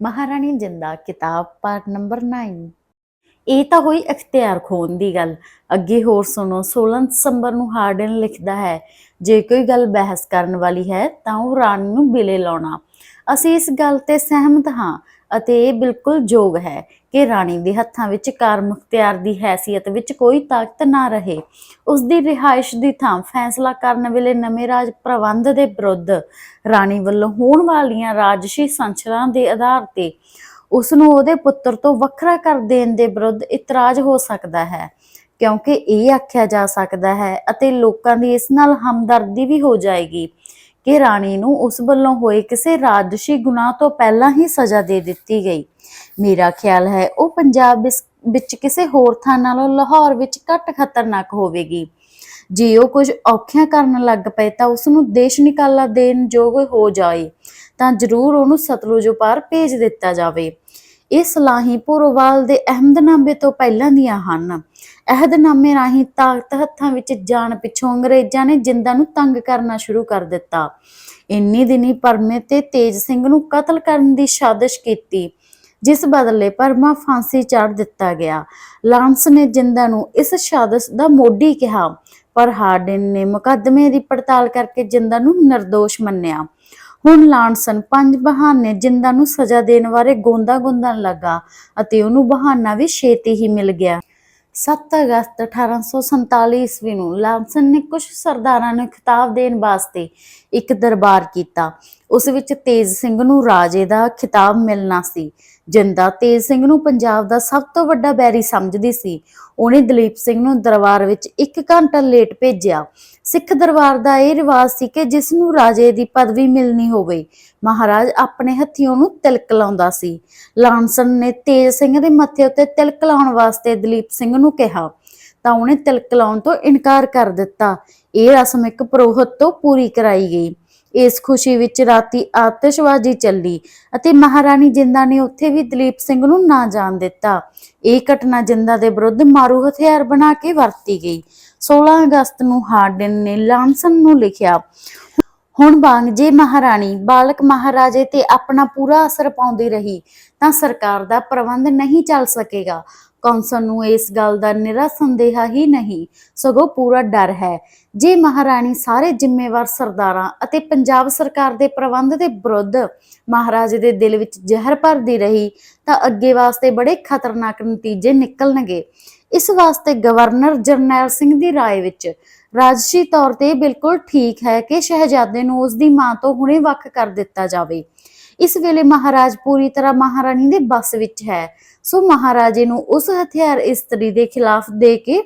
ਮਹਾਰਾਣੀ ਜਿੰਦਾ ਕਿਤਾਬ ਪਾਠ ਨੰਬਰ 9 ਇਹ ਤਾਂ ਹੋਈ ਅਖਤਿਆਰ ਖੋਣ ਦੀ ਗੱਲ। ਅੱਗੇ ਹੋਰ ਸੁਣੋ 16 ਦਸੰਬਰ ਨੂੰ ਹਾਰਡਨ ਲਿਖਦਾ ਹੈ, ਜੇ ਕੋਈ ਗੱਲ ਬਹਿਸ ਕਰਨ ਵਾਲੀ ਹੈ, ਤਾਂ ਉਹ ਰਾਣੀ ਨੂੰ ਬਿਲੇ ਲਾਉਣਾ। ਅਸੀਂ ਇਸ ਗੱਲ ਤੇ ਸਹਿਮਤ ਹਾਂ ਅਤੇ ਇਹ ਬਿਲਕੁਲ ਯੋਗ ਹੈ ਕਿ ਰਾਣੀ ਦੇ ਹੱਥਾਂ ਵਿੱਚ ਕਾਰ ਮੁਖਤਿਆਰ ਦੀ ਹੈਸੀਅਤ ਵਿੱਚ ਕੋਈ ਤਾਕਤ ਨਾ ਰਹੇ। ਉਸ ਦੀ ਰਿਹਾਇਸ਼ ਦੀ ਥਾਂ ਫੈਸਲਾ ਕਰਨ ਵੇਲੇ ਨਵੇਂ ਰਾਜ ਪ੍ਰਬੰਧ ਦੇ ਵਿਰੁੱਧ ਰਾਣੀ ਵੱਲੋਂ ਹੋਣ ਵਾਲੀਆਂ ਰਾਜਸੀ ਸੰਚਰਾਂ ਦੇ ਆਧਾਰ ਤੇ ਉਸ ਨੂੰ ਉਹਦੇ ਪੁੱਤਰ ਤੋਂ ਵੱਖਰਾ ਕਰ ਦੇਣ ਦੇ ਵਿਰੁੱਧ ਇਤਰਾਜ਼ ਹੋ ਸਕਦਾ ਹੈ, ਕਿਉਂਕਿ ਇਹ ਆਖਿਆ ਜਾ ਸਕਦਾ ਹੈ ਅਤੇ ਲੋਕਾਂ ਦੀ ਇਸ ਨਾਲ ਹਮਦਰਦੀ ਵੀ ਹੋ ਜਾਏਗੀ। ਕਿ ਰਾਣੀ ਨੂੰ ਉਸ ਵੱਲੋਂ ਹੋਏ ਕਿਸੇ ਰਾਜਸੀ ਗੁਨਾਹ ਤੋਂ ਪਹਿਲਾਂ ਹੀ ਸਜ਼ਾ ਦੇ ਦਿੱਤੀ ਗਈ। ਮੇਰਾ ਖਿਆਲ ਹੈ ਉਹ ਪੰਜਾਬ ਵਿੱਚ ਕਿਸੇ ਹੋਰ ਥਾਂ ਨਾਲੋਂ ਲਾਹੌਰ ਵਿੱਚ ਘੱਟ ਖਤਰਨਾਕ ਹੋਵੇਗੀ। ਜੇ ਉਹ ਕੁਝ ਔਖਿਆਂ ਕਰਨ ਲੱਗ ਪਏ ਤਾਂ ਉਸ ਨੂੰ ਦੇਸ਼ ਨਿਕਾਲਾ ਦੇਣ ਯੋਗ ਹੋ ਜਾਏ, ਤਾਂ ਜ਼ਰੂਰ ਉਹਨੂੰ ਸਤਲੁਜ ਪਾਰ ਭੇਜ ਦਿੱਤਾ ਜਾਵੇ। ਇਹ ਸਲਾਹੀ ਪੁਰਵਾਲ ਦੇ ਅਹਿਮਦਨਾਮੇ ਤੋਂ ਪਹਿਲਾਂ ਦੀਆਂ ਹਨ। ਅਹਿਦਨਾਮੇ ਰਾਹੀਂ ਤਾਕਤ ਹੱਥਾਂ ਵਿੱਚ ਜਾਣ ਪਿੱਛੋਂ ਅੰਗਰੇਜ਼ਾਂ ਨੇ ਜਿੰਦਾਂ ਨੂੰ ਤੰਗ ਕਰਨਾ ਸ਼ੁਰੂ ਕਰ ਦਿੱਤਾ। ਇੰਨੀ ਦਿਨੀ ਪਰਮੇ ਤੇ ਤੇਜ ਸਿੰਘ ਨੂੰ ਕਤਲ ਕਰਨ ਦੀ ਸਾਜ਼ਿਸ਼ ਕੀਤੀ, ਜਿਸ ਬਦਲੇ ਪਰਮਾ ਫਾਂਸੀ ਚੜ ਦਿੱਤਾ ਗਿਆ। ਲਾਂਸ ਨੇ ਜਿੰਦਾ ਨੂੰ ਇਸ ਸਾਜ਼ਿਸ਼ ਦਾ ਮੋਢੀ ਕਿਹਾ, ਪਰ ਹਾਰਡਨ ਨੇ ਮੁਕੱਦਮੇ ਦੀ ਪੜਤਾਲ ਕਰਕੇ ਜਿੰਦਾ ਨੂੰ ਨਿਰਦੋਸ਼ ਮੰਨਿਆ। ਹੁਣ ਲਾਂਸਨ ਪੰਜ ਬਹਾਨੇ ਜਿੰਦਾ ਨੂੰ ਸਜ਼ਾ ਦੇਣ ਬਾਰੇ ਗੋਂਦਾ ਗੁੰਦਣ ਲੱਗਾ ਅਤੇ ਉਹਨੂੰ ਬਹਾਨਾ ਵੀ ਛੇਤੀ ਹੀ ਮਿਲ ਗਿਆ। 7 ਅਗਸਤ 1847 ਈਸਵੀ ਨੂੰ ਲਾਂਸਨ ਨੇ ਕੁਝ ਸਰਦਾਰਾਂ ਨੂੰ ਖਿਤਾਬ ਦੇਣ ਵਾਸਤੇ ਇੱਕ ਦਰਬਾਰ ਕੀਤਾ। ਉਸ ਵਿੱਚ ਤੇਜ ਸਿੰਘ ਨੂੰ ਰਾਜੇ ਦਾ ਖਿਤਾਬ ਮਿਲਣਾ ਸੀ। ਜਿੰਦਾ ਤੇਜ ਸਿੰਘ ਨੂੰ ਪੰਜਾਬ ਦਾ ਸਭ ਤੋਂ ਵੱਡਾ ਬੈਰੀ ਸਮਝਦੀ ਸੀ। ਉਹਨੇ ਦਲੀਪ ਸਿੰਘ ਨੂੰ ਦਰਬਾਰ ਵਿੱਚ 1 ਘੰਟਾ ਲੇਟ ਭੇਜਿਆ। ਸਿੱਖ ਦਰਬਾਰ ਦਾ ਇਹ ਰਿਵਾਜ ਸੀ ਕਿ ਜਿਸ ਨੂੰ ਰਾਜੇ ਦੀ ਪਦਵੀ ਮਿਲਣੀ ਹੋਵੇ, ਮਹਾਰਾਜ ਆਪਣੇ ਹੱਥੀਂ ਉਹਨੂੰ ਤਿਲਕ ਲਾਉਂਦਾ ਸੀ। ਲਾਂਸਨ ਨੇ ਤੇਜ ਸਿੰਘ ਦੇ ਮੱਥੇ ਉੱਤੇ ਤਿਲਕ ਲਾਉਣ ਵਾਸਤੇ ਦਲੀਪ ਸਿੰਘ ਨੂੰ ਕਿਹਾ, ਤਾਂ ਉਹਨੇ ਤਿਲਕ ਲਾਉਣ ਤੋਂ ਇਨਕਾਰ ਕਰ ਦਿੱਤਾ। ਇਹ ਰਸਮ ਇੱਕ ਪੁਰੋਹਿਤ ਤੋਂ ਪੂਰੀ ਕਰਾਈ ਗਈ। ਇਸ ਖੁਸ਼ੀ ਵਿੱਚ ਰਾਤੀ ਆਤਿਸ਼ਬਾਜ਼ੀ ਚੱਲੀ ਅਤੇ ਮਹਾਰਾਣੀ ਜਿੰਦਾ ਨੇ ਉੱਥੇ ਵੀ ਦਲੀਪ ਸਿੰਘ ਨੂੰ ਨਾ ਜਾਣ ਦਿੱਤਾ। ਇਹ ਘਟਨਾ ਜਿੰਦਾ ਦੇ ਵਿਰੁੱਧ ਮਾਰੂ ਹਥਿਆਰ ਬਣਾ ਕੇ ਵਰਤੀ ਗਈ। 16 ਅਗਸਤ ਨੂੰ ਹਾਰਡਨ ਨੇ ਲਾਂਸਨ ਨੂੰ ਲਿਖਿਆ, ਹੁਣ ਵਾਂਗ ਜੇ ਮਹਾਰਾਣੀ ਬਾਲਕ ਮਹਾਰਾਜੇ ਤੇ ਆਪਣਾ ਪੂਰਾ ਅਸਰ ਪਾਉਂਦੀ ਰਹੀ ਤਾਂ ਸਰਕਾਰ ਦਾ ਪ੍ਰਬੰਧ ਨਹੀਂ ਚੱਲ ਸਕੇਗਾ। ਕੌਂਸਲ ਨੂੰ ਇਸ ਗੱਲ ਦਾ ਨਿਰਾ ਸੰਦੇਹ ਹੀ ਨਹੀਂ ਸਗੋਂ ਪੂਰਾ ਡਰ ਹੈ ਜੇ ਮਹਾਰਾਣੀ ਸਾਰੇ ਜ਼ਿੰਮੇਵਾਰ ਸਰਦਾਰਾਂ ਅਤੇ ਪੰਜਾਬ ਸਰਕਾਰ ਦੇ ਪ੍ਰਬੰਧ ਦੇ ਵਿਰੁੱਧ ਮਹਾਰਾਜੇ ਦੇ ਦਿਲ ਵਿੱਚ ਜ਼ਹਿਰ ਭਰਦੀ ਰਹੀ ਤਾਂ ਅੱਗੇ ਵਾਸਤੇ ਬੜੇ ਖਤਰਨਾਕ ਨਤੀਜੇ ਨਿਕਲਣਗੇ ਇਸ ਵਾਸਤੇ ਗਵਰਨਰ ਜਰਨੈਲ ਸਿੰਘ ਦੀ رائے ਵਿੱਚ ਰਾਜਸੀ ਤੌਰ ਤੇ ਇਹ ਬਿਲਕੁਲ ਠੀਕ ਹੈ ਕਿ ਸ਼ਹਿਜ਼ਾਦੇ ਨੂੰ ਉਸ ਦੀ ਮਾਂ ਤੋਂ ਹੁਣੇ ਵੱਖ ਕਰ ਦਿੱਤਾ ਜਾਵੇ ਇਸ ਵੇਲੇ ਮਹਾਰਾਜ ਪੂਰੀ ਤਰ੍ਹਾਂ ਮਹਾਰਾਣੀ ਦੇ ਬਸ ਵਿੱਚ ਹੈ। ਸੋ ਮਹਾਰਾਜੇ ਨੂੰ ਉਸ ਹਥਿਆਰ ਇਸਤਰੀ ਦੇ ਖਿਲਾਫ ਦੇ ਕੇ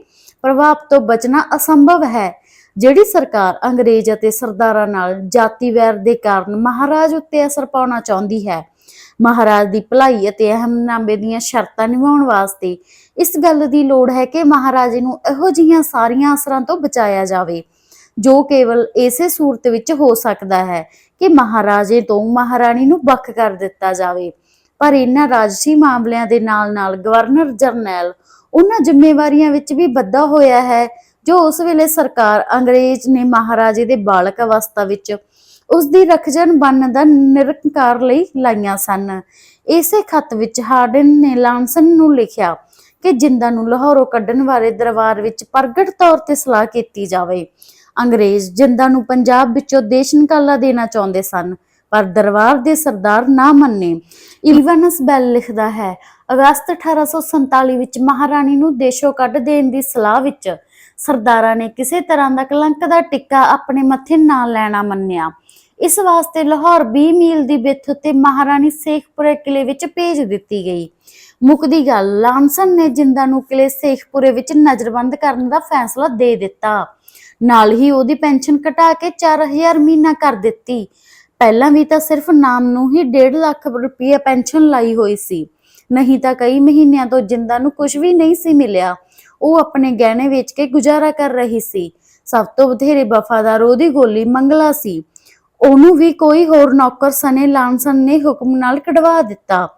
ਪ੍ਰਭਾਵ ਤੋਂ ਬਚਣਾ ਅਸੰਭਵ ਹੈ। ਜਿਹੜੀ ਸਰਕਾਰ ਅੰਗਰੇਜ਼ ਅਤੇ ਸਰਦਾਰਾਂ ਨਾਲ ਜਾਤੀ ਵੈਰ ਦੇ ਕਾਰਨ ਮਹਾਰਾਜ ਉੱਤੇ ਅਸਰ ਪਾਉਣਾ ਚਾਹੁੰਦੀ ਹੈ, ਮਹਾਰਾਜ ਦੀ ਭਲਾਈ ਅਤੇ ਅਹਿਮਨਾਮੇ ਦੀਆਂ ਸ਼ਰਤਾਂ ਨਿਭਾਉਣ ਵਾਸਤੇ ਇਸ ਗੱਲ ਦੀ ਲੋੜ ਹੈ ਕਿ ਮਹਾਰਾਜੇ ਨੂੰ ਇਹੋ ਜਿਹੀਆਂ ਸਾਰੀਆਂ ਅਸਰਾਂ ਤੋਂ ਬਚਾਇਆ ਜਾਵੇ। ਜੋ ਕੇਵਲ ਇਸੇ ਸੂਰਤ ਵਿੱਚ ਹੋ ਸਕਦਾ ਹੈ ਕਿ ਮਹਾਰਾਜੇ ਤੋਂ ਮਹਾਰਾਣੀ ਨੂੰ ਵੱਖ ਕਰ ਦਿੱਤਾ ਜਾਵੇ। ਪਰ ਇਹਨਾਂ ਰਾਜਸੀ ਮਾਮਲਿਆਂ ਦੇ ਨਾਲ-ਨਾਲ ਗਵਰਨਰ ਜਰਨੈਲ ਉਹਨਾਂ ਜ਼ਿੰਮੇਵਾਰੀਆਂ ਵਿੱਚ ਵੀ ਬੱਧਾ ਹੋਇਆ ਹੈ, ਜੋ ਉਸ ਵੇਲੇ ਸਰਕਾਰ ਅੰਗਰੇਜ਼ ਨੇ ਮਹਾਰਾਜੇ ਦੇ ਬਾਲਕ ਅਵਸਥਾ ਵਿੱਚ ਉਸ ਦੀ ਰਖਜਨ ਬਣਨ ਦਾ ਨਿਰੰਕਾਰ ਲਈ ਲਾਈਆਂ ਸਨ। ਇਸੇ ਖਤ ਵਿੱਚ ਹਾਰਡਨ ਨੇ ਲਾਂਸਨ ਨੂੰ ਲਿਖਿਆ ਕਿ ਜਿੰਦਾ ਨੂੰ ਲਾਹੌਰੋਂ ਕੱਢਣ ਬਾਰੇ ਦਰਬਾਰ ਵਿੱਚ ਪ੍ਰਗਟ ਤੌਰ ਤੇ ਸਲਾਹ ਕੀਤੀ ਜਾਵੇ। ਅੰਗਰੇਜ਼ ਜਿੰਦਾ ਨੂੰ ਪੰਜਾਬ ਵਿੱਚੋਂ ਦੇਸ਼ ਨਿਕਾਲਾ ਦੇਣਾ ਚਾਹੁੰਦੇ ਸਨ, ਪਰ ਦਰਬਾਰ ਦੇ ਸਰਦਾਰ ਨਾ ਮੰਨੇ। ਇਲਵਨਸ ਬੈਲ ਲਿਖਦਾ ਹੈ, ਅਗਸਤ 1847 ਵਿੱਚ ਮਹਾਰਾਣੀ ਨੂੰ ਦੇਸ਼ੋਂ ਕੱਢ ਦੇਣ ਦੀ ਸਲਾਹ ਵਿੱਚ ਸਰਦਾਰਾਂ ਨੇ ਕਿਸੇ ਤਰ੍ਹਾਂ ਦਾ ਕਲੰਕ ਦਾ ਟਿੱਕਾ ਆਪਣੇ ਮੱਥੇ ਨਾ ਲੈਣਾ ਮੰਨਿਆ। ਇਸ ਵਾਸਤੇ ਲਾਹੌਰ 20 ਮੀਲ ਦੀ ਵਿੱਥ ਉੱਤੇ ਮਹਾਰਾਣੀ ਸੇਖਪੁਰੇ ਕਿਲੇ ਵਿੱਚ ਭੇਜ ਦਿੱਤੀ ਗਈ। ਮੁੱਕਦੀ ਗੱਲ, ਲਾਂਸਨ ਨੇ ਜਿੰਦਾ ਨੂੰ ਕਿਲੇ ਸੇਖਪੁਰੇ ਵਿੱਚ ਨਜ਼ਰਬੰਦ ਕਰਨ ਦਾ ਫੈਸਲਾ ਦੇ ਦਿੱਤਾ। ਨਾਲ ਹੀ ਉਹਦੀ ਪੈਨਸ਼ਨ ਘਟਾ ਕੇ 4000 ਮਹੀਨਾ ਕਰ ਦਿੱਤੀ। ਪਹਿਲਾਂ ਵੀ ਤਾਂ ਸਿਰਫ ਨਾਮ ਨੂੰ ਹੀ 1.5 ਲੱਖ ਰੁਪਏ ਪੈਨਸ਼ਨ ਲਾਈ ਹੋਈ ਸੀ। ਨਹੀਂ ਤਾਂ ਕਈ ਮਹੀਨਿਆਂ ਤੋਂ ਜਿੰਦਾ ਨੂੰ ਕੁਝ ਵੀ ਨਹੀਂ ਸੀ ਮਿਲਿਆ। ਉਹ ਆਪਣੇ ਗਹਿਣੇ ਵੇਚ ਕੇ ਗੁਜ਼ਾਰਾ ਕਰ ਰਹੀ ਸੀ। ਸਭ ਤੋਂ ਬਥੇਰੇ ਵਫਾਦਾਰ ਉਹਦੀ ਗੋਲੀ ਮੰਗਲਾ ਸੀ। ਉਹਨੂੰ ਵੀ ਕੋਈ ਹੋਰ ਨੌਕਰ ਸਨੇ ਲਾਂਸਨ ਨੇ ਹੁਕਮ ਨਾਲ ਕਢਵਾ ਦਿੱਤਾ।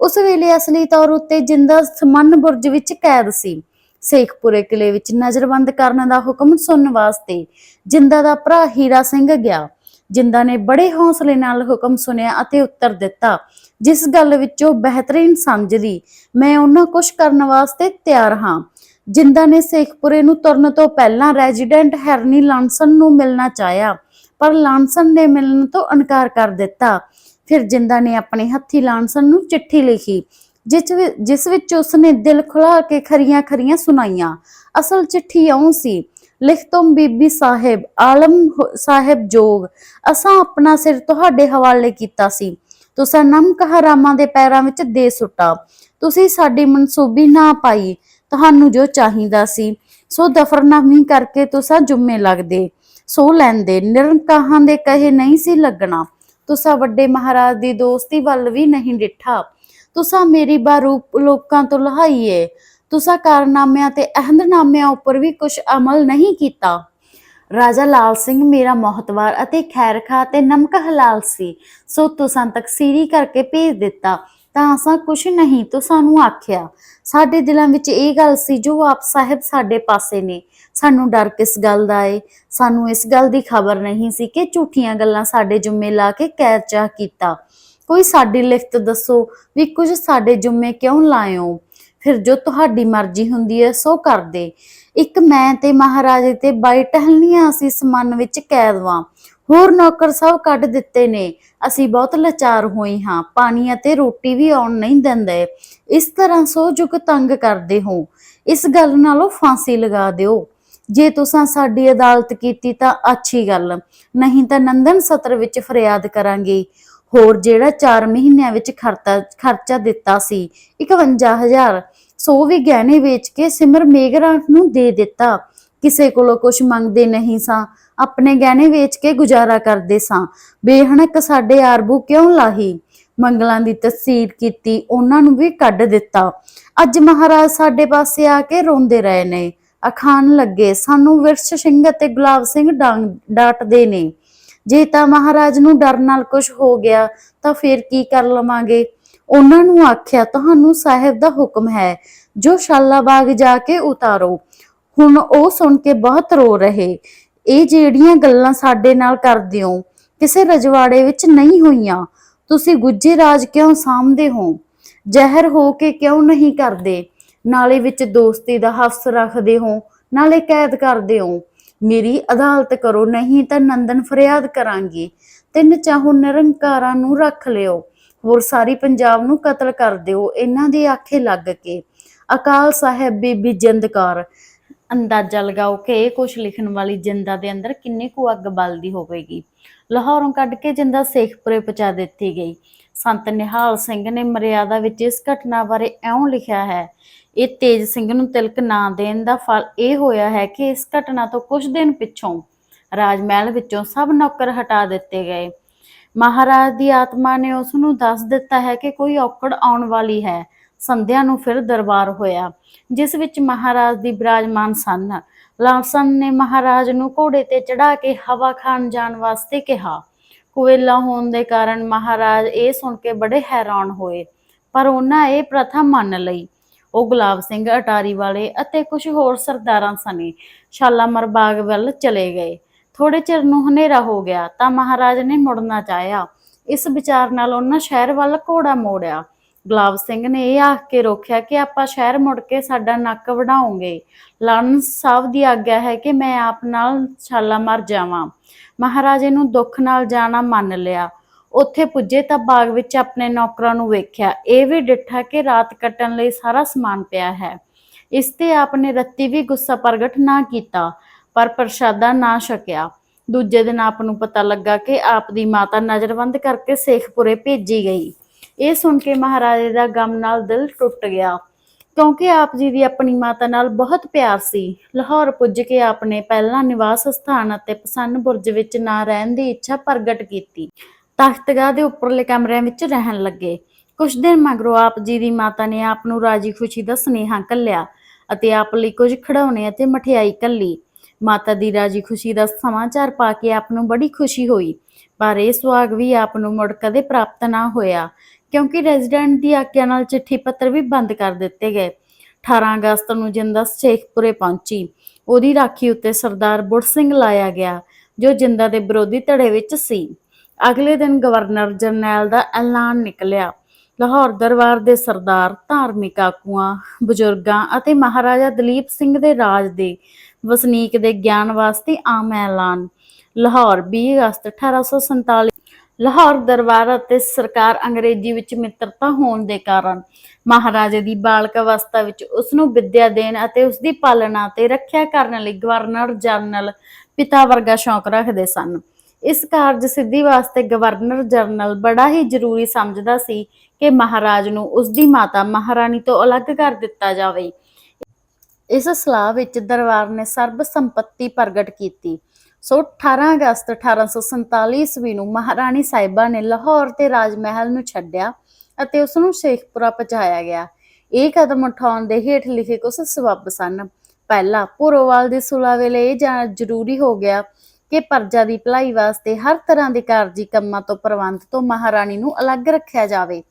ਉਸ ਵੇਲੇ ਅਸਲੀ ਤੌਰ ਉੱਤੇ ਜਿੰਦਾ ਸਮਨ ਬੁਰਜ ਵਿੱਚ ਕੈਦ ਸੀ। ਸੇਖਪੁਰੇ ਕਿਲੇ ਵਿੱਚ ਨਜ਼ਰਬੰਦ ਕਰਨ ਦਾ ਹੁਕਮ ਸੁਣਨ ਵਾਸਤੇ ਜਿੰਦਾ ਦਾ ਭਰਾ ਹੀਰਾ ਸਿੰਘ ਗਿਆ। ਜਿੰਦਾ ਨੇ ਬੜੇ ਹੌਸਲੇ ਨਾਲ ਹੁਕਮ ਸੁਨਿਆ ਅਤੇ ਉੱਤਰ ਦਿੱਤਾ, ਜਿਸ ਗੱਲ ਵਿੱਚੋਂ ਬਿਹਤਰੀਨ ਸਮਝਦੀ, ਮੈਂ ਉਹਨਾਂ ਕੁਝ ਕਰਨ ਵਾਸਤੇ ਤਿਆਰ ਹਾਂ। ਜਿੰਦਾ ਨੇ ਸੇਖਪੁਰੇ ਨੂੰ ਤੁਰਨ ਤੋਂ ਪਹਿਲਾਂ ਰੈਜ਼ੀਡੈਂਟ ਹੈਰਨੀ ਲਾਂਸਨ ਨੂੰ ਮਿਲਣਾ ਚਾਹਿਆ, ਪਰ ਲਾਂਸਨ ਨੇ ਮਿਲਣ ਤੋਂ ਇਨਕਾਰ ਕਰ ਦਿੱਤਾ। ਫਿਰ ਜਿੰਦਾ ਨੇ ਆਪਣੇ ਹੱਥੀ ਲਾਂਸਨ ਨੂੰ ਚਿੱਠੀ ਲਿਖੀ ਜਿਸ ਵਿ- ਜਿਸ ਵਿੱਚ ਉਸਨੇ ਦਿਲ ਖੁਲਾ ਕੇ ਖਰੀਆਂ ਖਰੀਆਂ ਸੁਣਾਈਆਂ। ਅਸਲ ਚਿੱਠੀ ਇਉਂ ਸੀ, ਲਿਖ ਤੁਮ ਬੀਬੀ ਸਾਹਿਬ, ਆਲਮ ਸਾਹਿਬ ਜੋਗ, ਅਸਾਂ ਆਪਣਾ ਸਿਰ ਤੁਹਾਡੇ ਹਵਾਲੇ ਕੀਤਾ ਸੀ। ਤੁਸਾਂ ਨਮਕ ਹਰਾਮਾਂ ਦੇ ਪੈਰਾਂ ਵਿੱਚ ਦੇ ਸੁੱਟਾ। ਤੁਸੀਂ ਸਾਡੀ ਮਨਸੂਬੀ ਨਾ ਪਾਈ, ਤੁਹਾਨੂੰ ਜੋ ਚਾਹੀਦਾ ਸੀ। ਸੋ ਦਫਰਨਾਮੀ ਕਰਕੇ ਤੁਸਾਂ ਜੁੰਮੇ ਲੱਗਦੇ। ਸੋ ਲੈਂਦੇ ਨਿਰੰਕਾਹਾਂ ਦੇ ਕਹੇ ਨਹੀਂ ਸੀ ਲੱਗਣਾ। ਤੁਸਾਂ ਵੱਡੇ ਮਹਾਰਾਜ ਦੀ ਦੋਸਤੀ ਵੱਲ ਵੀ ਨਹੀਂ ਡਿੱਠਾ। ਤੁਸਾਂ ਮੇਰੀ ਬਾਰੂਪ ਲੋਕਾਂ ਤੋਂ ਲਹਾਈਏ ਤੁਸਾਂ ਕਾਰਨਾਮਿਆਂ ਤੇ ਅਹਿਦਨਾਮਿਆਂ ਉੱਪਰ ਵੀ ਕੁਝ ਅਮਲ ਨਹੀਂ ਕੀਤਾ। ਰਾਜਾ ਲਾਲ ਸਿੰਘ ਮੇਰਾ ਮੋਹਤਵਾਰ ਅਤੇ ਖੈਰਖਾ ਤੇ ਨਮਕ ਹਲਾਲ ਸੀ। ਸੋ ਤੁਸਾਂ ਤਕਸੀਰੀ ਕਰਕੇ ਭੇਜ ਦਿੱਤਾ। ਤਾਂ ਅਸਾਂ ਕੁਛ ਨਹੀਂ ਤੋ ਸਾਨੂੰ ਆਖਿਆ। ਸਾਡੇ ਦਿਲਾਂ ਵਿੱਚ ਇਹ ਗੱਲ ਸੀ, ਜੋ ਆਪ ਸਾਹਿਬ ਸਾਡੇ ਪਾਸੇ ਨੇ। ਸਾਨੂੰ ਡਰ ਕਿਸ ਗੱਲ ਦਾ ਏ? ਸਾਨੂੰ ਇਸ ਗੱਲ ਦੀ ਖਬਰ ਨਹੀਂ ਸੀ ਕਿ ਝੂਠੀਆਂ ਗੱਲਾਂ ਸਾਡੇ ਜੁੰਮੇ ਲਾ ਕੇ ਕੈਦ ਚਾਹ ਕੀਤਾ। ਕੋਈ ਸਾਡੀ ਲਿਖਤ ਦੱਸੋ ਵੀ ਕੁਝ ਸਾਡੇ ਜੁੰਮੇ ਕਿਉਂ ਲਾਇਓ ਫਿਰ ਜੋ ਤੁਹਾਡੀ ਮਰਜ਼ੀ ਹੁੰਦੀ ਹੈ, ਸੋ ਕਰਦੇ ਇੱਕ ਮੈਂ ਤੇ ਮਹਾਰਾਜੇ ਤੇ ਬਾਈ ਟਹਿਲਨੀਆਂ ਅਸੀਂ ਸਮਾਨ ਵਿੱਚ ਕੈਦ ਹੋਰ ਨੌਕਰ ਸਭ ਕੱਢ ਦਿੱਤੇ ਨੇ। ਅਸੀਂ ਬਹੁਤ ਲਾਚਾਰ ਹੋਈ ਹਾਂ। ਪਾਣੀ ਅਤੇ ਰੋਟੀ ਵੀ ਆਉਣ ਨਹੀਂ ਦਿੰਦੇ। ਇਸ ਤਰ੍ਹਾਂ ਸੋ ਜੁਗ ਤੰਗ ਕਰਦੇ ਹੋ। ਇਸ ਗੱਲ ਨਾਲੋਂ ਫਾਂਸੀ ਲਗਾ ਦਿਓ। ਜੇ ਤੁਸੀਂ ਸਾਡੀ ਅਦਾਲਤ ਕੀਤੀ ਤਾਂ ਅੱਛੀ ਗੱਲ। ਨਹੀਂ ਤਾਂ ਨੰਦਨ ਸਤਰ ਵਿੱਚ ਫਰਿਆਦ ਕਰਾਂਗੇ। ਹੋਰ ਜਿਹੜਾ 4 ਮਹੀਨਿਆਂ ਵਿੱਚ ਖਰਚਾ ਖਰਚਾ ਦਿੱਤਾ ਸੀ 51000 ਸੋ ਵੀ ਗਹਿਣੇ ਵੇਚ ਕੇ ਸਿਮਰ ਮੇਘਰਾਟ ਨੂੰ ਦੇ ਦਿੱਤਾ। ਕਿਸੇ ਕੋਲੋਂ ਕੁਝ ਮੰਗਦੇ ਨਹੀਂ ਸਾਂ। ਆਪਣੇ ਗਹਿਣੇ ਵੇਚ ਕੇ ਗੁਜ਼ਾਰਾ ਕਰਦੇ ਸਾਂ। ਬੇਹਣਕ ਸਾਡੇ ਆਰਬੂ ਕਿਉਂ ਲਾਹੀ? ਮੰਗਲਾਂ ਦੀ ਤਸਦੀਰ ਕੀਤੀ, ਉਹਨਾਂ ਨੂੰ ਵੀ ਕੱਢ ਦਿੱਤਾ। ਅੱਜ ਮਹਾਰਾਜ ਸਾਡੇ ਪਾਸੇ ਆ ਕੇ ਰੋਂਦੇ ਰਹੇ ਨੇ। ਅਖਾਣ ਲੱਗੇ, ਸਾਨੂੰ ਵਿਰਸ਼ ਸਿੰਘ ਅਤੇ ਗੁਲਾਬ ਸਿੰਘ ਡਾਂਗ, ਡਾਟਦੇ ਨੇ। ਜੇ ਤਾਂ ਮਹਾਰਾਜ ਨੂੰ ਡਰ ਨਾਲ ਕੁਝ ਹੋ ਗਿਆ, ਤਾਂ ਫਿਰ ਕੀ ਕਰ ਲਵਾਂਗੇ? ਉਹਨਾਂ ਨੂੰ ਆਖਿਆ, ਤੁਹਾਨੂੰ ਸਾਹਿਬ ਦਾ ਹੁਕਮ ਹੈ, ਜੋ ਸ਼ਾਲਾ ਜਾ ਕੇ ਉਤਾਰੋ। ਹੁਣ ਉਹ ਸੁਣ ਕੇ ਬਹੁਤ ਰੋ ਰਹੇ। ਇਹ ਜਿਹੜੀਆਂ ਗੱਲਾਂ ਸਾਡੇ ਨਾਲ ਕਰਦੇ ਹੋ, ਕਿਸੇ ਰਜਵਾੜੇ ਵਿੱਚ ਨਹੀਂ ਹੋਈਆਂ। ਤੁਸੀਂ ਗੁੱਜੇ ਰਾਜ ਕਿਉਂ ਸਾਂਭਦੇ ਹੋ? ਜ਼ਹਿਰ ਹੋ ਕੇ ਕਿਉਂ ਨਹੀਂ ਕਰਦੇ? ਨਾਲੇ ਵਿੱਚ ਦੋਸਤੀ ਦਾ ਹਫਸ ਰੱਖਦੇ ਹੋ, ਨਾਲੇ ਕੈਦ ਕਰਦੇ ਹੋ। ਮੇਰੀ ਅਦਾਲਤ ਕਰੋ, ਨਹੀਂ ਤਾਂ ਨੰਦਨ ਫਰਿਆਦ ਕਰਾਂਗੀ। ਤਿੰਨ ਚਾਹੋ ਨਿਰੰਕਾਰਾਂ ਨੂੰ ਰੱਖ ਲਿਓ, ਹੋਰ ਸਾਰੀ ਪੰਜਾਬ ਨੂੰ ਕਤਲ ਕਰ ਦਿਓ, ਇਹਨਾਂ ਦੇ ਆਖੇ ਲੱਗ ਕੇ। ਅਕਾਲ ਸਾਹਿਬ ਬੀਬੀ ਜਿੰਦ ਜਿੰਦਕਾਰ, ਅੰਦਾਜ਼ਾ ਲਗਾਓ ਕਿ ਇਹ ਕੁਛ ਲਿਖਣ ਵਾਲੀ ਜਿੰਦਾ ਦੇ ਅੰਦਰ ਕਿੰਨੀ ਕੁ ਅੱਗ ਬਲਦੀ ਹੋਵੇਗੀ। ਲਾਹੌਰੋਂ ਕੱਢ ਕੇ ਜਿੰਦਾ ਸੇਖਪੁਰੇ ਪਹੁੰਚਾ ਦਿੱਤੀ ਗਈ। ਸੰਤ ਨਿਹਾਲ ਸਿੰਘ ਨੇ ਮਰਿਆਦਾ ਵਿੱਚ ਇਸ ਘਟਨਾ ਬਾਰੇ ਇਉਂ ਲਿਖਿਆ ਹੈ ਇਹ ਤੇਜ ਸਿੰਘ ਨੂੰ ਤਿਲਕ ਨਾ ਦੇਣ ਦਾ ਫਲ ਇਹ ਹੋਇਆ ਹੈ ਕਿ ਇਸ ਘਟਨਾ ਤੋਂ ਕੁਝ ਦਿਨ ਪਿੱਛੋਂ ਰਾਜ ਮਹਿਲ ਵਿੱਚੋਂ ਸਭ ਨੌਕਰ ਹਟਾ ਦਿੱਤੇ ਗਏ। ਮਹਾਰਾਜ ਦੀ ਆਤਮਾ ਨੇ ਉਸ ਨੂੰ ਦੱਸ ਦਿੱਤਾ ਹੈ ਕਿ ਕੋਈ ਔਕੜ ਆਉਣ ਵਾਲੀ ਹੈ। ਸੰਧਿਆ ਨੂੰ ਫਿਰ ਦਰਬਾਰ ਹੋਇਆ, ਜਿਸ ਵਿੱਚ ਮਹਾਰਾਜ ਦੀ ਬਿਰਾਜਮਾਨ ਸਨ। ਲਾਂਸਨ ਨੇ ਮਹਾਰਾਜ ਨੂੰ ਘੋੜੇ ਤੇ ਚੜਾ ਕੇ ਹਵਾ ਖਾਣ ਜਾਣ ਵਾਸਤੇ ਕਿਹਾ। ਕੁਵੇਲਾ ਹੋਣ ਦੇ ਕਾਰਨ ਮਹਾਰਾਜ ਇਹ ਸੁਣ ਕੇ ਬੜੇ ਹੈਰਾਨ ਹੋਏ, ਪਰ ਉਹਨਾਂ ਇਹ ਪ੍ਰਥਾ ਮੰਨ ਲਈ। ਉਹ ਗੁਲਾਬ ਸਿੰਘ, ਅਟਾਰੀ ਵਾਲੇ ਅਤੇ ਕੁਝ ਹੋਰ ਸਰਦਾਰਾਂ ਸਣੇ ਸ਼ਾਲਾਮਰ ਬਾਗ ਵੱਲ ਚਲੇ ਗਏ। ਥੋੜੇ ਚਿਰ ਨੂੰ ਹਨੇਰਾ ਹੋ ਗਿਆ ਤਾਂ ਮਹਾਰਾਜ ਨੇ ਮੁੜਨਾ ਚਾਹਿਆ। ਇਸ ਵਿਚਾਰ ਨਾਲ ਉਹਨਾਂ ਸ਼ਹਿਰ ਵੱਲ ਘੋੜਾ ਮੋੜਿਆ। ਗੁਲਾਬ ਸਿੰਘ ਨੇ ਇਹ ਆਖ ਕੇ ਰੋਕਿਆ ਕਿ ਆਪਾਂ ਸ਼ਹਿਰ ਮੁੜ ਕੇ ਸਾਡਾ ਨੱਕ ਵਢਾਉਂਗੇ ਲਾਲਨ ਸਾਹਿਬ ਦੀ ਆਗਿਆ ਹੈ ਕਿ ਮੈਂ ਆਪ ਨਾਲ ਛਾਲਾ ਮਰ ਜਾਵਾਂ। ਮਹਾਰਾਜੇ ਨੂੰ ਦੁੱਖ ਨਾਲ ਜਾਣਾ ਮੰਨ ਲਿਆ। ਉੱਥੇ ਪੁੱਜੇ ਤਾਂ ਬਾਗ ਵਿੱਚ ਆਪਣੇ ਨੌਕਰਾਂ ਨੂੰ ਵੇਖਿਆ। ਇਹ ਵੀ ਡਿੱਠਾ ਕਿ ਰਾਤ ਕੱਟਣ ਲਈ ਸਾਰਾ ਸਮਾਨ ਪਿਆ ਹੈ। ਇਸ ਤੇ ਆਪ ਨੇ ਰੱਤੀ ਵੀ ਗੁੱਸਾ ਪ੍ਰਗਟ ਨਾ ਕੀਤਾ, ਪਰ ਪ੍ਰਸ਼ਾਦਾ ਨਾ ਛਕਿਆ। ਦੂਜੇ ਦਿਨ ਆਪ ਨੂੰ ਪਤਾ ਲੱਗਾ ਕਿ ਆਪ ਦੀ ਮਾਤਾ ਨਜ਼ਰਬੰਦ ਕਰਕੇ ਸੇਖਪੁਰੇ ਭੇਜੀ ਗਈ। ਇਹ ਸੁਣ ਕੇ ਮਹਾਰਾਜੇ ਦਾ ਗਮ ਨਾਲ ਦਿਲ ਟੁੱਟ ਗਿਆ, ਕਿਉਂਕਿ ਆਪ ਜੀ ਦੀ ਆਪਣੀ ਮਾਤਾ ਨਾਲ ਬਹੁਤ ਪਿਆਰ ਸੀ। ਲਾਹੌਰ ਪੁੱਜ ਕੇ ਆਪ ਨੇ ਪਹਿਲਾਂ ਨਿਵਾਸ ਸਥਾਨ ਅਤੇ ਪਸੰਨ ਬੁਰਜ ਵਿੱਚ ਨਾ ਰਹਿਣ ਦੀ ਇੱਛਾ ਪ੍ਰਗਟ ਕੀਤੀ। ਤਖਤਗਾਹ ਦੇ ਉੱਪਰਲੇ ਕਮਰਿਆਂ ਵਿੱਚ ਰਹਿਣ ਲੱਗੇ। ਕੁਝ ਦਿਨ ਮਗਰੋਂ ਆਪ ਜੀ ਦੀ ਮਾਤਾ ਨੇ ਆਪ ਨੂੰ ਰਾਜੀ ਖੁਸ਼ੀ ਦਾ ਸੁਨੇਹਾ ਕੱਲਿਆ ਅਤੇ ਆਪ ਲਈ ਕੁਝ ਖਿਡੌਣੇ ਅਤੇ ਮਠਿਆਈ ਕੱਲੀ। ਮਾਤਾ ਦੀ ਰਾਜੀ ਖੁਸ਼ੀ ਦਾ ਸਮਾਚਾਰ ਪਾ ਕੇ ਆਪ ਨੂੰ ਬੜੀ ਖੁਸ਼ੀ ਹੋਈ, ਪਰ ਇਹ ਸੁਆਗ ਵੀ ਆਪ ਨੂੰ ਮੁੜ ਕਦੇ ਪ੍ਰਾਪਤ ਨਾ ਹੋਇਆ, ਕਿਉਂਕਿ ਰੈਜ਼ੀਡੈਂਟ ਦੀ ਆਗਿਆ ਨਾਲ ਚਿੱਠੀ ਪੱਤਰ ਵੀ ਬੰਦ ਕਰ ਦਿੱਤੇ ਗਏ। 18 ਅਗਸਤ ਨੂੰ ਜਿੰਦਾ ਸ਼ੇਖਪੁਰੇ ਪਹੁੰਚੀ। ਉਹਦੀ ਰਾਖੀ ਉੱਤੇ ਸਰਦਾਰ ਬੁੜ ਸਿੰਘ ਲਾਇਆ ਗਿਆ, ਜੋ ਜਿੰਦਾ ਦੇ ਵਿਰੋਧੀ ਧੜੇ ਵਿੱਚ ਸੀ। ਅਗਲੇ ਦਿਨ ਗਵਰਨਰ ਜਰਨੈਲ ਦਾ ਐਲਾਨ ਨਿਕਲਿਆ। ਲਾਹੌਰ ਦਰਬਾਰ ਦੇ ਸਰਦਾਰ, ਧਾਰਮਿਕ ਆਕੂਆਂ ਬਜ਼ੁਰਗਾਂ ਅਤੇ ਮਹਾਰਾਜਾ ਦਲੀਪ ਸਿੰਘ ਦੇ ਰਾਜ ਦੇ ਵਸਨੀਕ ਦੇ ਗਿਆਨ ਵਾਸਤੇ ਆਮ ਐਲਾਨ। ਲਾਹੌਰ 20 ਅਗਸਤ 1847 ਲਾਹੌਰ ਦਰਬਾਰ ਅਤੇ ਸਰਕਾਰ ਅੰਗਰੇਜ਼ੀ ਵਿੱਚ ਮਿੱਤਰਤਾ ਹੋਣ ਦੇ ਕਾਰਨ ਮਹਾਰਾਜੇ ਦੀ ਬਾਲਕ ਅਵਸਥਾ ਵਿੱਚ ਉਸ ਨੂੰ ਵਿੱਦਿਆ ਦੇਣ ਅਤੇ ਉਸ ਦੀ ਪਾਲਣਾ ਤੇ ਰੱਖਿਆ ਕਰਨ ਲਈ ਗਵਰਨਰ ਜਨਰਲ ਪਿਤਾ ਵਰਗਾ ਸ਼ੌਂਕ ਰੱਖਦੇ ਸਨ। ਇਸ ਕਾਰਜ ਸਿੱਧੀ ਵਾਸਤੇ ਗਵਰਨਰ ਜਨਰਲ ਬੜਾ ਹੀ ਜ਼ਰੂਰੀ ਸਮਝਦਾ ਸੀ ਕਿ ਮਹਾਰਾਜ ਨੂੰ ਉਸ ਦੀ ਮਾਤਾ ਮਹਾਰਾਣੀ ਤੋਂ ਅਲੱਗ ਕਰ ਦਿੱਤਾ ਜਾਵੇ। ਇਸ ਸਲਾਹ ਵਿੱਚ ਦਰਬਾਰ ਨੇ ਸਰਬ ਸੰਪਤੀ ਪ੍ਰਗਟ ਕੀਤੀ। ਸੋ 18 ਅਗਸਤ 1847 ਈਸਵੀ ਨੂੰ ਮਹਾਰਾਣੀ ਸਾਹਿਬਾ ਨੇ ਲਾਹੌਰ ਤੇ ਰਾਜ ਮਹਿਲ ਨੂੰ ਛੱਡਿਆ ਅਤੇ ਉਸ ਨੂੰ ਸ਼ੇਖਪੁਰਾ ਪਹੁੰਚਾਇਆ ਗਿਆ। ਇਹ ਕਦਮ ਉਠਾਉਣ ਦੇ ਹੇਠ ਲਿਖੇ ਕੁਝ ਸਬੱਬ ਸਨ। ਪਹਿਲਾ ਪੁਰੋਵਾਲ ਦੀ ਸੁਲਾ ਵੇਲੇ ਇਹ ਜਾਣਾ ਜ਼ਰੂਰੀ ਹੋ ਗਿਆ ਕਿ ਪਰਜਾ ਦੀ ਭਲਾਈ ਵਾਸਤੇ ਹਰ ਤਰ੍ਹਾਂ ਦੇ ਕਾਰਜੀ ਕੰਮਾਂ ਤੋਂ ਪ੍ਰਬੰਧ ਤੋਂ ਮਹਾਰਾਣੀ ਨੂੰ ਅਲੱਗ ਰੱਖਿਆ ਜਾਵੇ।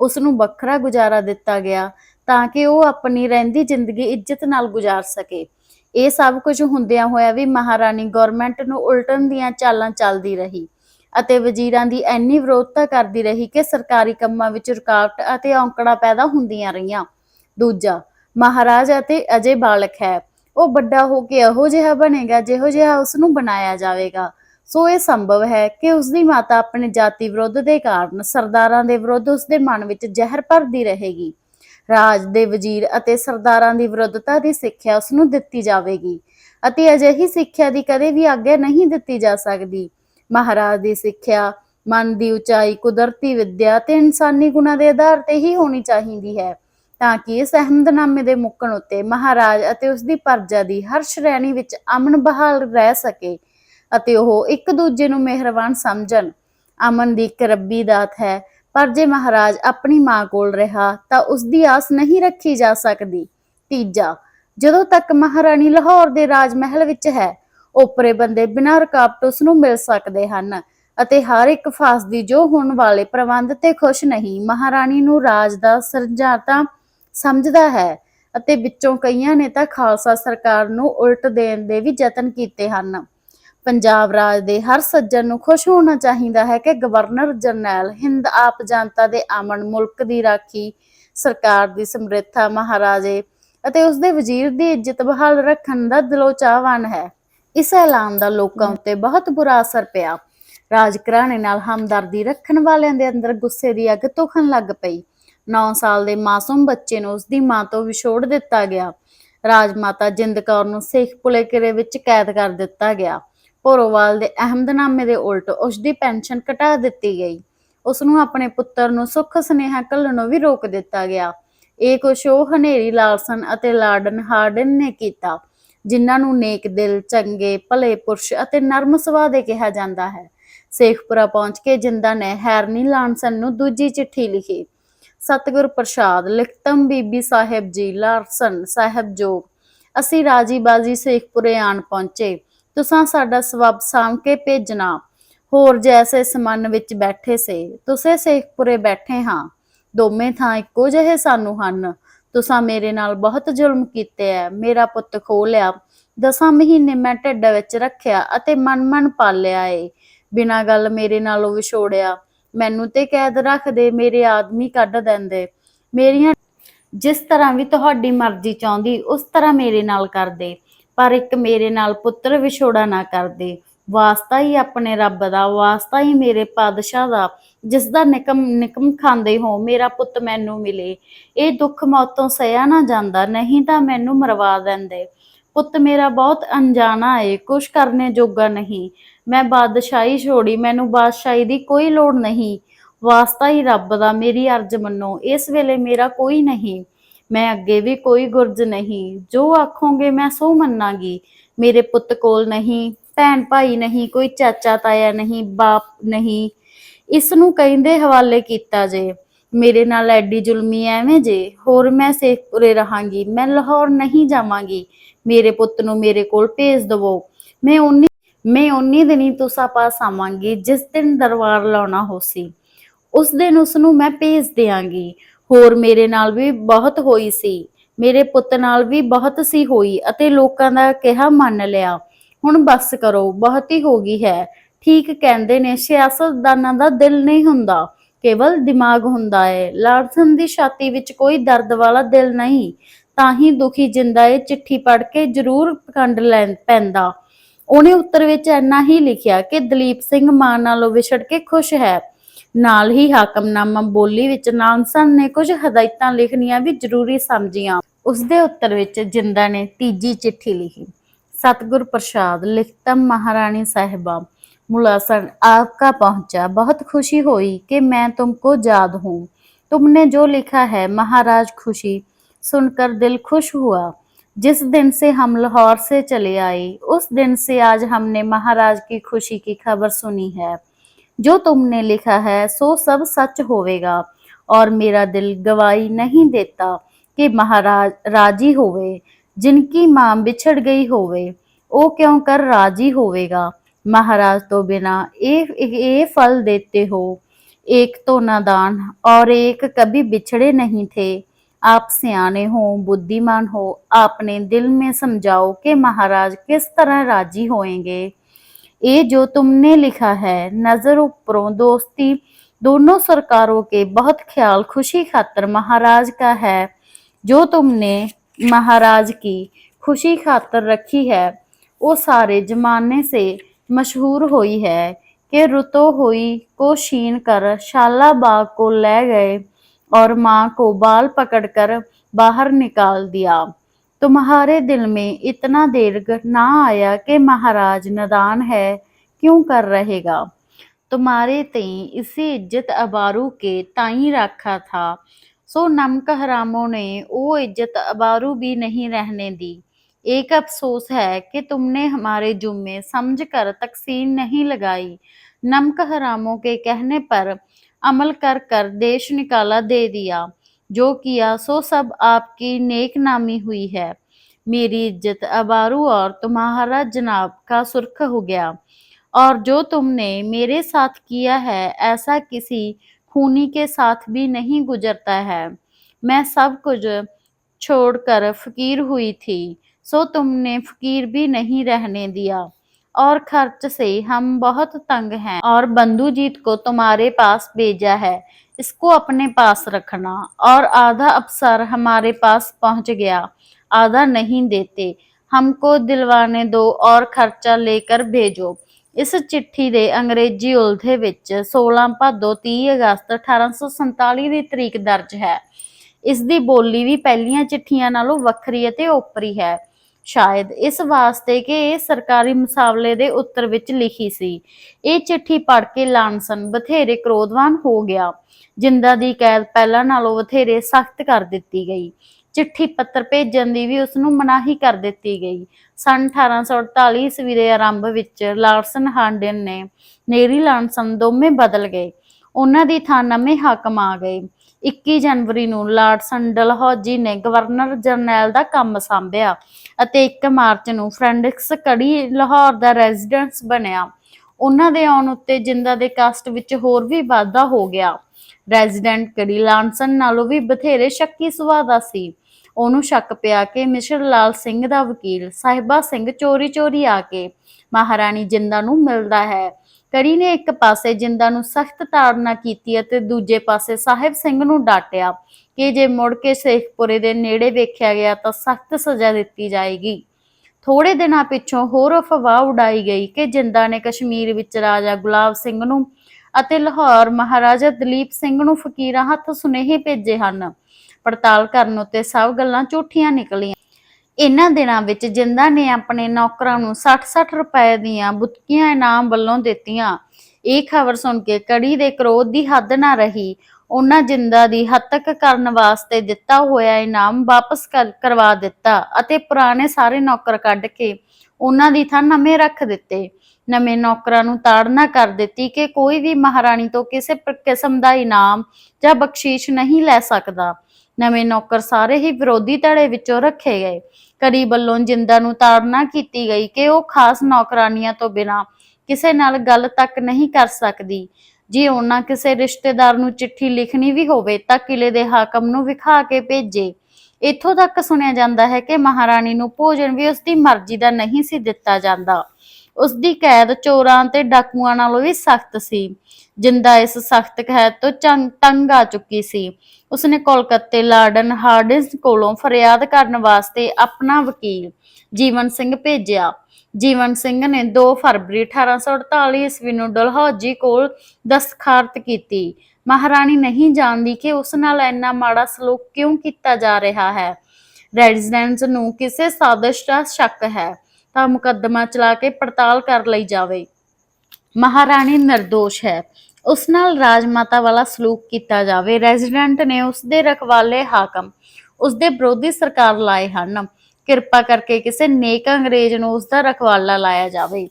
ਉਸ ਨੂੰ ਵੱਖਰਾ ਗੁਜ਼ਾਰਾ ਦਿੱਤਾ ਗਿਆ ਤਾਂ ਕਿ ਉਹ ਆਪਣੀ ਰਹਿੰਦੀ ਜ਼ਿੰਦਗੀ ਇੱਜ਼ਤ ਨਾਲ ਗੁਜ਼ਾਰ ਸਕੇ। ਇਹ ਸਭ ਕੁਝ ਹੁੰਦਿਆਂ ਹੋਇਆ ਵੀ ਮਹਾਰਾਣੀ ਗਵਰਨਮੈਂਟ ਨੂੰ ਉਲਟਣ ਦੀਆਂ ਚਾਲਾਂ ਚੱਲਦੀ ਰਹੀ ਅਤੇ ਵਜ਼ੀਰਾਂ ਦੀ ਐਨੀ ਵਿਰੋਧਤਾ ਕਰਦੀ ਰਹੀ ਕਿ ਸਰਕਾਰੀ ਕੰਮਾਂ ਵਿੱਚ ਰੁਕਾਵਟ ਅਤੇ ਔਂਕੜਾਂ ਪੈਦਾ ਹੁੰਦੀਆਂ ਰਹੀਆਂ। ਦੂਜਾ, ਮਹਾਰਾਜ ਅਤੇ ਅਜੇ ਬਾਲਕ ਹੈ। ਉਹ ਵੱਡਾ ਹੋ ਕੇ ਇਹੋ ਜਿਹਾ ਬਣੇਗਾ, ਜਿਹੋ ਜਿਹਾ ਉਸ ਨੂੰ ਬਣਾਇਆ ਜਾਵੇਗਾ। ਸੋ ਇਹ ਸੰਭਵ ਹੈ ਕਿ ਉਸ ਦੀ ਮਾਤਾ ਆਪਣੇ ਜਾਤੀ ਵਿਰੋਧ ਦੇ ਕਾਰਨ ਸਰਦਾਰਾਂ ਦੇ ਵਿਰੁੱਧ ਉਸ ਦੇ ਮਨ ਵਿੱਚ ਜ਼ਹਿਰ ਭਰਦੀ ਰਹੇਗੀ। ਰਾਜ ਦੇ ਵਜ਼ੀਰ ਅਤੇ ਸਰਦਾਰਾਂ ਦੀ ਵਿਰੋਧਤਾ ਦੀ ਸਿੱਖਿਆ ਉਸ ਨੂੰ ਦਿੱਤੀ ਜਾਵੇਗੀ ਅਤੇ ਅਜਿਹੀ ਸਿੱਖਿਆ ਦੀ ਕਦੇ ਵੀ ਆਗਿਆ ਨਹੀਂ ਦਿੱਤੀ ਜਾ ਸਕਦੀ। ਮਹਾਰਾਜ ਦੀ ਸਿੱਖਿਆ ਮਨ ਦੀ ਉਚਾਈ, ਕੁਦਰਤੀ ਵਿੱਦਿਆ ਤੇ ਇਨਸਾਨੀ ਗੁਣਾਂ ਦੇ ਆਧਾਰ ਤੇ ਹੀ ਹੋਣੀ ਚਾਹੀਦੀ ਹੈ। ਤਾਂ ਕਿ ਇਸ ਅਹਿਮਦਨਾਮੇ ਦੇ ਮੁੱਕਣ ਉੱਤੇ ਮਹਾਰਾਜ ਅਤੇ ਉਸ ਦੀ ਪਰਜਾ ਦੀ ਹਰ ਸ਼੍ਰੇਣੀ ਵਿੱਚ ਅਮਨ ਬਹਾਲ ਰਹਿ ਸਕੇ ਅਤੇ ਉਹ ਇੱਕ ਦੂਜੇ ਨੂੰ ਮਿਹਰਬਾਨ ਸਮਝਣ। ਅਮਨ ਦੀ ਇੱਕ ਰੱਬੀ ਦਾਤ ਹੈ, ਪਰ ਜੇ ਮਹਾਰਾਜ ਆਪਣੀ ਮਾਂ ਕੋਲ ਰਿਹਾ ਤਾਂ ਉਸ ਦੀ ਆਸ ਨਹੀਂ ਰੱਖੀ ਜਾ ਸਕਦੀ। ਤੀਜਾ, ਜਦੋਂ ਤੱਕ ਮਹਾਰਾਣੀ ਲਾਹੌਰ ਦੇ ਰਾਜ ਮਹਿਲ ਵਿੱਚ ਹੈ ਓਪਰੇ ਬੰਦੇ ਬਿਨਾਂ ਰੁਕਾਵਟ ਉਸ ਨੂੰ ਮਿਲ ਸਕਦੇ ਹਨ ਅਤੇ ਹਰ ਇੱਕ ਫਾਸਦੀ ਜੋ ਹੋਣ ਵਾਲੇ ਪ੍ਰਬੰਧ ਤੇ ਖੁਸ਼ ਨਹੀਂ, ਮਹਾਰਾਣੀ ਨੂੰ ਰਾਜ ਦਾ ਸਰਜਾਤਾ ਸਮਝਦਾ ਹੈ ਅਤੇ ਵਿੱਚੋਂ ਕਈਆਂ ਨੇ ਤਾਂ ਖਾਲਸਾ ਸਰਕਾਰ ਨੂੰ ਉਲਟ ਦੇਣ ਦੇ ਵੀ ਯਤਨ ਕੀਤੇ ਹਨ। ਪੰਜਾਬ ਰਾਜ ਦੇ ਹਰ ਸੱਜਣ ਨੂੰ ਖੁਸ਼ ਹੋਣਾ ਚਾਹੀਦਾ ਹੈ ਕਿ ਗਵਰਨਰ ਜਰਨੈਲ ਹਿੰਦ ਆਪ ਜਨਤਾ ਦੇ ਅਮਨ ਮੁਲਕ ਦੀ ਰਾਖੀ, ਸਰਕਾਰ ਦੀ ਸਮਰੱਥਾ ਮਹਾਰਾਜੇ ਅਤੇ ਉਸ ਦੇ ਵਜ਼ੀਰ ਦੀ ਇੱਜ਼ਤ ਬਹਾਲ ਰੱਖਣ ਦਾ ਦਿਲੋਂ ਚਾਹਵਾਨ ਹੈ। ਇਸ ਐਲਾਨ ਦਾ ਲੋਕਾਂ ਉੱਤੇ ਬਹੁਤ ਬੁਰਾ ਅਸਰ ਪਿਆ। ਰਾਜ ਘਰਾਣੇ ਨਾਲ ਹਮਦਰਦੀ ਰੱਖਣ ਵਾਲਿਆਂ ਦੇ ਅੰਦਰ ਗੁੱਸੇ ਦੀ ਅੱਗ ਤੁਖਣ ਲੱਗ ਪਈ। 9 ਸਾਲ ਦੇ ਮਾਸੂਮ ਬੱਚੇ ਨੂੰ ਉਸ ਦੀ ਮਾਂ ਤੋਂ ਵਿਛੋੜ ਦਿੱਤਾ ਗਿਆ। ਰਾਜਮਾਤਾ ਜਿੰਦ ਕੌਰ ਨੂੰ ਸੇਖਪੁਲੇ ਕਿਲੇ ਵਿੱਚ ਕੈਦ ਕਰ ਦਿੱਤਾ ਗਿਆ। ਭੋਰੋਵਾਲ ਦੇ ਅਹਿਮਦਨਾਮੇ ਦੇ ਉਲਟ ਉਸ ਦੀ ਪੈਨਸ਼ਨ ਘਟਾ ਦਿੱਤੀ ਗਈ। ਉਸ ਨੂੰ ਆਪਣੇ ਪੁੱਤਰ ਨੂੰ ਸੁੱਖ ਸੁਨੇਹਾ ਘੱਲਣੋਂ ਵੀ ਰੋਕ ਦਿੱਤਾ ਗਿਆ। ਇਹ ਕੁਛ ਉਹ ਹਨੇਰੀ ਲਾਲਸਨ ਅਤੇ ਲਾਰਡਨ ਹਾਰਡਨ ਨੇ ਕੀਤਾ, ਜਿਨ੍ਹਾਂ ਨੂੰ ਨੇਕ ਦਿਲ, ਚੰਗੇ ਭਲੇ ਪੁਰਸ਼ ਅਤੇ ਨਰਮ ਸੁਭਾਅ ਦੇ ਕਿਹਾ ਜਾਂਦਾ ਹੈ। ਸੇਖਪੁਰਾ ਪਹੁੰਚ ਕੇ ਜਿੰਦਾ ਨੇ ਹੈਰਨੀ ਲਾਲਸਨ ਨੂੰ ਦੂਜੀ ਚਿੱਠੀ ਲਿਖੀ। ਸਤਿਗੁਰ ਪ੍ਰਸਾਦ, ਲਿਖਤਮ ਬੀਬੀ ਸਾਹਿਬ ਜੀ, ਲਾਰਸਨ ਸਾਹਿਬ ਜੋਗ ਅਸੀਂ ਰਾਜੀ ਬਾਜੀ ਸੇਖਪੁਰੇ ਆਣ ਪਹੁੰਚੇ। ਤੁਸਾਂ ਸਾਡਾ ਸਵਬ ਸਾਂਭ ਕੇ ਭੇਜਣਾ। ਹੋਰ ਜੈਸੇ ਸਮਨ ਵਿੱਚ ਬੈਠੇ ਸੇ। ਤੁਸੇ ਸੇਖਪੁਰੇ ਬੈਠੇ ਹਾਂ। ਦੋਵੇਂ ਥਾਂ ਇੱਕੋ ਜਿਹੇ ਸਾਨੂੰ ਹਨ। ਤੁਸਾਂ ਮੇਰੇ ਨਾਲ ਬਹੁਤ ਜ਼ੁਲਮ ਕੀਤੇ ਐ। ਮੇਰਾ ਪੁੱਤ ਖੋ ਲਿਆ ਦਸਾਂ ਮਹੀਨੇ ਮੈਂ ਢਿੱਡ ਵਿੱਚ ਰੱਖਿਆ ਅਤੇ ਮਨ ਮਨ ਪਾਲਿਆ ਏ। ਬਿਨਾਂ ਗੱਲ ਮੇਰੇ ਨਾਲੋਂ ਵਿਛੋੜਿਆ। ਮੈਨੂੰ ਤੇ ਕੈਦ ਰੱਖਦੇ, ਮੇਰੇ ਆਦਮੀ ਕੱਢ ਦਿੰਦੇ। ਮੇਰੀਆਂ ਜਿਸ ਤਰ੍ਹਾਂ ਵੀ ਤੁਹਾਡੀ ਮਰਜ਼ੀ ਚਾਹੁੰਦੀ, ਉਸ ਤਰ੍ਹਾਂ ਮੇਰੇ ਨਾਲ ਕਰਦੇ। ਪਰ ਇੱਕ ਮੇਰੇ ਨਾਲ ਪੁੱਤਰ ਵਿਛੋੜਾ ਨਾ ਕਰਦੇ। ਵਾਸਤਾ ਹੀ ਆਪਣੇ ਰੱਬ ਦਾ, ਵਾਸਤਾ ਹੀ ਮੇਰੇ ਪਾਦਸ਼ਾਹ ਦਾ। ਜਿਸ ਦਾ ਨਿਕਮ ਨਿਕਮ ਖਾਂਦੇ ਹੋ, ਮੇਰਾ ਪੁੱਤ ਮੈਨੂੰ ਮਿਲੇ। ਇਹ ਦੁੱਖ ਮੌਤੋਂ ਸਹਿਆ ਨਾ ਜਾਂਦਾ, ਨਹੀਂ ਤਾਂ ਮੈਨੂੰ ਮਰਵਾ ਦਿੰਦੇ। ਪੁੱਤ ਮੇਰਾ ਬਹੁਤ ਅਣਜਾਣਾ ਏ, ਕੁਛ ਕਰਨੇ ਜੋਗਾ ਨਹੀਂ। ਮੈਂ ਬਾਦਸ਼ਾਹੀ ਛੋੜੀ, ਮੈਨੂੰ ਬਾਦਸ਼ਾਹੀ ਦੀ ਕੋਈ ਲੋੜ ਨਹੀਂ। ਵਾਸਤਾ ਹੀ ਰੱਬ ਦਾ, ਮੇਰੀ ਅਰਜ਼ ਮੰਨੋ, ਇਸ ਵੇਲੇ ਮੇਰਾ ਕੋਈ ਨਹੀਂ। ਮੈਂ ਅੱਗੇ ਵੀ ਕੋਈ ਗੁਰਜ ਨਹੀਂ। ਜੋ ਆਖੋਗੇ ਮੈਂ ਸੋ ਮੰਨਾਂਗੀ। ਮੇਰੇ ਪੁੱਤ ਕੋਲ ਨਹੀਂ, ਭੈਣ ਭਾਈ ਨਹੀਂ, ਕੋਈ ਚਾਚਾ ਤਾਇਆ ਨਹੀਂ, ਬਾਪ ਨਹੀਂ। ਇਸ ਨੂੰ ਕਹਿੰਦੇ ਹਵਾਲੇ ਕੀਤਾ ਜੇ। ਮੇਰੇ ਨਾਲ ਐਡੀ ਜ਼ੁਲਮੀ ਐਵੇਂ ਜੇ। ਹੋਰ ਮੈਂ ਸੇਖਪੁਰੇ ਰਹਾਂਗੀ। ਮੈਂ ਲਾਹੌਰ ਨਹੀਂ ਜਾਵਾਂਗੀ। ਮੇਰੇ ਪੁੱਤ ਨੂੰ ਮੇਰੇ ਕੋਲ ਭੇਜ ਦਵੋ। ਮੈਂ ਉਨੀ ਮੈਂ ਉਨੀ ਦਿਨੀ ਤੁਸਾਂ ਪਾਸ ਆਵਾਂਗੀ, ਜਿਸ ਦਿਨ ਦਰਬਾਰ ਲਾਉਣਾ ਹੋਸੀ। ਉਸ ਦਿਨ ਉਸ ਨੂੰ ਮੈਂ ਭੇਜ ਦਿਆਂਗੀ। ਹੋਰ ਮੇਰੇ ਨਾਲ ਵੀ ਬਹੁਤ ਹੋਈ ਸੀ। ਮੇਰੇ ਪੁੱਤ ਨਾਲ ਵੀ ਬਹੁਤ ਸੀ ਹੋਈ ਅਤੇ ਲੋਕਾਂ ਦਾ ਕਿਹਾ ਮੰਨ ਲਿਆ, ਹੁਣ ਬੱਸ ਕਰੋ, ਬਹੁਤੀ ਹੋ ਗਈ ਹੈ। ਠੀਕ ਕਹਿੰਦੇ ਨੇ, ਸਿਆਸਤਦਾਨਾਂ ਦਾ ਦਿਲ ਨਹੀਂ ਹੁੰਦਾ, ਕੇਵਲ ਦਿਮਾਗ ਹੁੰਦਾ ਹੈ ਲਾਰਸਨ ਦੀ ਛਾਤੀ ਵਿੱਚ ਕੋਈ ਦਰਦ ਵਾਲਾ ਦਿਲ ਨਹੀਂ। ਤਾਂ ਹੀ ਦੁਖੀ ਜਿੰਦਾ ਇਹ ਚਿੱਠੀ ਪੜ੍ਹ ਕੇ ਜ਼ਰੂਰ ਕੰਡ ਲੈ ਪੈਂਦਾ ਉਹਨੇ ਉੱਤਰ ਵਿੱਚ ਇੰਨਾ ਹੀ ਲਿਖਿਆ ਕਿ ਦਲੀਪ ਸਿੰਘ ਮਾਂ ਨਾਲੋਂ ਵਿਛੜ ਕੇ ਖੁਸ਼ ਹੈ ਨਾਲ ਹੀ ਹਾਕਮਨਾਮਾ ਬੋਲੀ ਵਿੱਚ ਨਾਨਸਨ ਨੇ ਕੁਝ ਹਦਾਇਤਾਂ ਲਿਖਣੀਆਂ ਵੀ ਜ਼ਰੂਰੀ ਸਮਝੀਆਂ ਉਸ ਦੇ ਉੱਤਰ ਵਿੱਚ ਜਿੰਦਾ ਨੇ ਤੀਜੀ ਚਿੱਠੀ ਲਿਖੀ सतगुरु प्रसाद लिखता महारानी साहिबा मुलासन आपका पहुंचा बहुत खुशी हुई कि मैं तुमको याद हूँ तुमने जो लिखा है महाराज खुशी सुनकर दिल खुश हुआ। जिस दिन से हम लाहौर से चले आए उस दिन से आज हमने महाराज की खुशी की खबर सुनी है। जो तुमने लिखा है, सो सब सच होवेगा। और मेरा दिल गवाही नहीं देता कि महाराज राज़ी होवे, जिनकी माँ बिछड़ गई होवे, ओ क्यों कर राज़ी होवेगा? महाराज तो बिना ये फल देते हो। एक तो नादान और एक कभी बिछड़े नहीं थे। आप सियाने हो, बुद्धिमान हो, आपने दिल में समझाओ कि महाराज किस तरह राज़ी होएँगे। ये जो तुमने लिखा है, नज़र ऊपरों दोस्ती, दोनों सरकारों के बहुत ख्याल खुशी खातर महाराज का है। जो तुमने महाराज की खुशी खातर रखी है, वो सारे जमाने से मशहूर हुई है कि रुतो हुई को छीन कर शाला बाग को ले गए। और माँ को बाल पकड़कर बाहर निकाल दिया। तुम्हारे दिल में इतना दीर्घ ना आया कि महाराज नदान है, क्यों कर रहेगा? तुम्हारे तई इसी इज़्ज़त अबारू के ताई रखा था। सो नमक हरामों ने वो इज़्ज़त अबारू भी नहीं रहने दी। एक अफसोस है कि तुमने हमारे जुम्मे समझ कर तकसीम नहीं लगाई। नमक हरामों के कहने पर अमल कर कर देश निकाला दे दिया। जो किया, सो सब आपकी नेक नामी हुई है। मेरी इज़्ज़त अबारू और तुम्हारा जनाब का सुर्ख हो गया। और जो तुमने मेरे साथ किया है, ऐसा किसी खूनी के साथ भी नहीं गुजरता है। मैं सब कुछ छोड़कर फकीर हुई थी, सो तुमने फकीर भी नहीं रहने दिया। और खर्च से हम बहुत तंग हैं और बंधुजीत को तुम्हारे पास भेजा है इसको अपने पास रखना और आधा अफसर हमारे पास पहुंच गया आधा नहीं देते हमको दिलवाने दो और खर्चा लेकर भेजो ਇਸ ਚਿੱਠੀ ਦੇ ਅੰਗਰੇਜ਼ੀ ਉਲਥੇ ਵਿੱਚ 16 ਭਾਦੋ 30 ਅਗਸਤ 1847 ਦੀ ਤਰੀਕ ਦਰਜ ਹੈ ਇਸ ਦੀ ਬੋਲੀ ਵੀ ਪਹਿਲੀਆਂ ਚਿੱਠੀਆਂ ਨਾਲੋਂ ਵੱਖਰੀ ਅਤੇ ਓਪਰੀ ਹੈ ਸ਼ਾਇਦ ਇਸ ਵਾਸਤੇ ਕਿ ਇਹ ਸਰਕਾਰੀ ਮੁਸਾਵਲੇ ਦੇ ਉੱਤਰ ਵਿੱਚ ਲਿਖੀ ਸੀ। ਇਹ ਚਿੱਠੀ ਪੜ੍ਹ ਕੇ ਲਾਨਸਨ ਬਥੇਰੇ ਕ੍ਰੋਧਵਾਨ ਹੋ ਗਿਆ, ਜਿੰਦਾ ਦੀ ਕੈਦ ਪਹਿਲਾਂ ਨਾਲੋਂ ਬਥੇਰੇ ਸਖਤ ਕਰ ਦਿੱਤੀ ਗਈ। ਚਿੱਠੀ ਪੱਤਰ ਭੇਜਣ ਦੀ ਵੀ ਉਸ ਨੂੰ ਮਨਾਹੀ ਕਰ ਦਿੱਤੀ ਗਈ। ਸਨ 1848 ਈਸਵੀ ਦੇ ਆਰੰਭ ਵਿੱਚ ਲਾਰਸਨ ਹਾਂਡਨ ਨੇ ਨੇਰੀ ਲਾਂਸਨ ਦੋਵੇਂ ਬਦਲ ਗਏ। ਉਹਨਾਂ ਦੀ ਥਾਂ ਨਵੇਂ ਹਾਕਮ ਆ ਗਏ। 21 ਜਨਵਰੀ ਨੂੰ ਲਾਰਸਨ ਡਲਹੌਜੀ ਨੇ ਗਵਰਨਰ ਜਨਰਲ ਦਾ ਕੰਮ ਸੰਭਿਆ। ਅਤੇ 1 ਮਾਰਚ ਨੂੰ ਫ੍ਰੈਂਡਿਕਸ ਕੜੀ ਲਾਹੌਰ ਦਾ ਰੈਜ਼ੀਡੈਂਸ ਬਣਿਆ। ਉਹਨਾਂ ਦੇ ਆਉਣ ਉੱਤੇ ਜਿੰਦਾ ਦੇ ਕਾਸਟ ਵਿੱਚ ਹੋਰ ਵੀ ਵਾਧਾ ਹੋ ਗਿਆ। ਰੈਜ਼ੀਡੈਂਟ ਕੜੀ ਲਾਂਸਨ ਨਾਲੋਂ ਵੀ ਬਥੇਰੇ ਸ਼ੱਕੀ ਸੁਭਾਅ ਦਾ ਸੀ। ਉਹਨੂੰ ਸ਼ੱਕ ਪਿਆ ਕਿ ਮਿਸ਼ਰ ਲਾਲ ਸਿੰਘ ਦਾ ਵਕੀਲ ਸਾਹਿਬਾ ਸਿੰਘ ਚੋਰੀ-ਚੋਰੀ ਆ ਕੇ ਮਹਾਰਾਣੀ ਜਿੰਦਾ ਨੂੰ ਮਿਲਦਾ ਹੈ। ਕੜੀ ਨੇ ਇੱਕ ਪਾਸੇ ਜਿੰਦਾ ਨੂੰ ਸਖਤ ਤਾੜਨਾ ਕੀਤੀ ਅਤੇ ਦੂਜੇ ਪਾਸੇ ਸਾਹਿਬ ਸਿੰਘ ਨੂੰ ਡਾਟਿਆ ਕਿ ਜੇ ਮੁੜ ਕੇ ਸ਼ੇਖਪੁਰੇ ਦੇ ਨੇੜੇ ਵੇਖਿਆ ਗਿਆ ਤਾਂ ਸਖਤ ਸਜ਼ਾ ਦਿੱਤੀ ਜਾਏਗੀ। ਥੋੜੇ ਦਿਨਾਂ ਪਿੱਛੋਂ ਹੋਰ ਅਫਵਾਹ ਉਡਾਈ ਗਈ ਕਿ ਜਿੰਦਾ ਨੇ ਕਸ਼ਮੀਰ ਵਿੱਚ ਰਾਜਾ ਗੁਲਾਬ ਸਿੰਘ ਨੂੰ ਅਤੇ ਲਾਹੌਰ ਮਹਾਰਾਜਾ ਦਲੀਪ ਸਿੰਘ ਨੂੰ ਫਕੀਰਾਂ ਹੱਥ ਸੁਨੇਹੇ ਭੇਜੇ ਹਨ। ਪੜਤਾਲ ਕਰਨ ਉੱਤੇ ਸਭ ਗੱਲਾਂ ਝੂਠੀਆਂ ਨਿਕਲੀਆਂ। ਇਹਨਾਂ ਦਿਨਾਂ ਵਿੱਚ ਜਿੰਦਾ ਨੇ ਆਪਣੇ ਨੌਕਰਾਂ ਨੂੰ 60-60 ਰੁਪਏ ਦੀਆਂ ਬੁਤਕੀਆਂ ਇਨਾਮ ਵੱਲੋਂ ਦਿੱਤੀਆਂ, ਇਹ ਖਬਰ ਸੁਣ ਕੇ ਕੜੀ ਦੇ ਕ੍ਰੋਧ ਦੀ ਹੱਦ ਨਾ ਰਹੀ। ਉਹਨਾਂ ਜਿੰਦਾ ਦੀ ਹੱਤਕ ਕਰਨ ਵਾਸਤੇ ਦਿੱਤਾ ਹੋਇਆ ਇਨਾਮ ਵਾਪਸ ਕਰਵਾ ਦਿੱਤਾ ਅਤੇ ਪੁਰਾਣੇ ਸਾਰੇ ਨੌਕਰ ਕੱਢ ਕੇ ਉਹਨਾਂ ਦੀ ਥਾਂ ਨਵੇਂ ਰੱਖ ਦਿੱਤੇ। ਨਵੇਂ ਨੌਕਰਾਂ ਨੂੰ ਤਾੜਨਾ ਕਰ ਦਿੱਤੀ ਕਿ ਕੋਈ ਵੀ ਮਹਾਰਾਣੀ ਤੋਂ ਕਿਸੇ ਕਿਸਮ ਦਾ ਇਨਾਮ ਜਾਂ ਬਖਸ਼ੀਸ਼ ਨਹੀਂ ਲੈ ਸਕਦਾ। ਨਵੇਂ ਨੌਕਰ ਸਾਰੇ ਹੀ ਵਿਰੋਧੀ ਧੜੇ ਵਿੱਚੋਂ ਰੱਖੇ ਗਏ। ਕਰੀ ਵੱਲੋਂ ਜਿੰਦਾ ਨੂੰ ਤਾੜਨਾ ਕੀਤੀ ਗਈ ਕਿ ਉਹ ਖਾਸ ਨੌਕਰਾਨੀਆਂ ਤੋਂ ਬਿਨਾਂ ਕਿਸੇ ਨਾਲ ਗੱਲ ਤੱਕ ਨਹੀਂ ਕਰ ਸਕਦੀ। ਜੇ ਉਹਨਾਂ ਕਿਸੇ ਰਿਸ਼ਤੇਦਾਰ ਨੂੰ ਚਿੱਠੀ ਲਿਖਣੀ ਵੀ ਹੋਵੇ ਤਾਂ ਕਿਲੇ ਦੇ ਹਾਕਮ ਨੂੰ ਵਿਖਾ ਕੇ ਭੇਜੇ। ਇੱਥੋਂ ਤੱਕ ਸੁਣਿਆ ਜਾਂਦਾ ਹੈ ਕਿ ਮਹਾਰਾਣੀ ਨੂੰ ਭੋਜਨ ਵੀ ਉਸ ਦੀ ਮਰਜ਼ੀ ਦਾ ਨਹੀਂ ਸੀ ਦਿੱਤਾ ਜਾਂਦਾ। ਉਸ ਦੀ ਕੈਦ ਚੋਰਾਂ ਤੇ ਡਾਕੂਆਂ ਨਾਲੋਂ ਵੀ ਸਖਤ ਸੀ। ਜਿੰਦਾ ਇਸ ਸਖਤ ਕੈਦ ਤੋਂ ਚੰਗ ਤੰਗ ਆ ਚੁੱਕੀ ਸੀ। ਉਸਨੇ ਕੋਲਕਾਤੇ ਲਾਰਡਨ ਹਾਰਡਿੰਸ ਕੋਲੋਂ ਫਰਿਆਦ ਕਰਨ ਵਾਸਤੇ ਆਪਣਾ ਵਕੀਲ ਜੀਵਨ ਸਿੰਘ ਭੇਜਿਆ। ਜੀਵਨ ਸਿੰਘ ਨੇ 2 ਫਰਵਰੀ 1848 ਈਸਵੀ ਨੂੰ ਡਲਹੌਜੀ ਕੋਲ ਦਸਤਖਤ ਕੀਤੀ। ਮਹਾਰਾਣੀ ਨਹੀਂ ਜਾਣਦੀ ਕਿ ਉਸ ਨਾਲ ਇੰਨਾ ਮਾੜਾ ਸਲੂਕ ਕਿਉਂ ਕੀਤਾ ਜਾ ਰਿਹਾ ਹੈ। ਰੈਜ਼ੀਡੈਂਟਸ ਨੂੰ ਕਿਸੇ ਸਾਜ਼ਿਸ਼ ਦਾ ਸ਼ੱਕ ਹੈ, ਤਾਂ ਮੁਕੱਦਮਾ ਚਲਾ ਕੇ ਪੜਤਾਲ ਕਰ ਲਈ ਜਾਵੇ। ਮਹਾਰਾਣੀ ਨਿਰਦੋਸ਼ ਹੈ। ਉਸ ਨਾਲ ਰਾਜਮਾਤਾ ਵਾਲਾ ਸਲੂਕ ਕੀਤਾ ਜਾਵੇ। ਰੈਜ਼ੀਡੈਂਟ ਨੇ ਉਸ ਦੇ ਰਖਵਾਲੇ ਹਾਕਮ ਉਸ ਦੇ ਵਿਰੋਧੀ ਸਰਕਾਰ ਲਾਏ ਹਨ। ਕਿਰਪਾ ਕਰਕੇ ਕਿਸੇ ਨੇਕ ਅੰਗਰੇਜ਼ ਨੂੰ ਉਸ ਦਾ ਰਖਵਾਲਾ ਲਾਇਆ ਜਾਵੇ।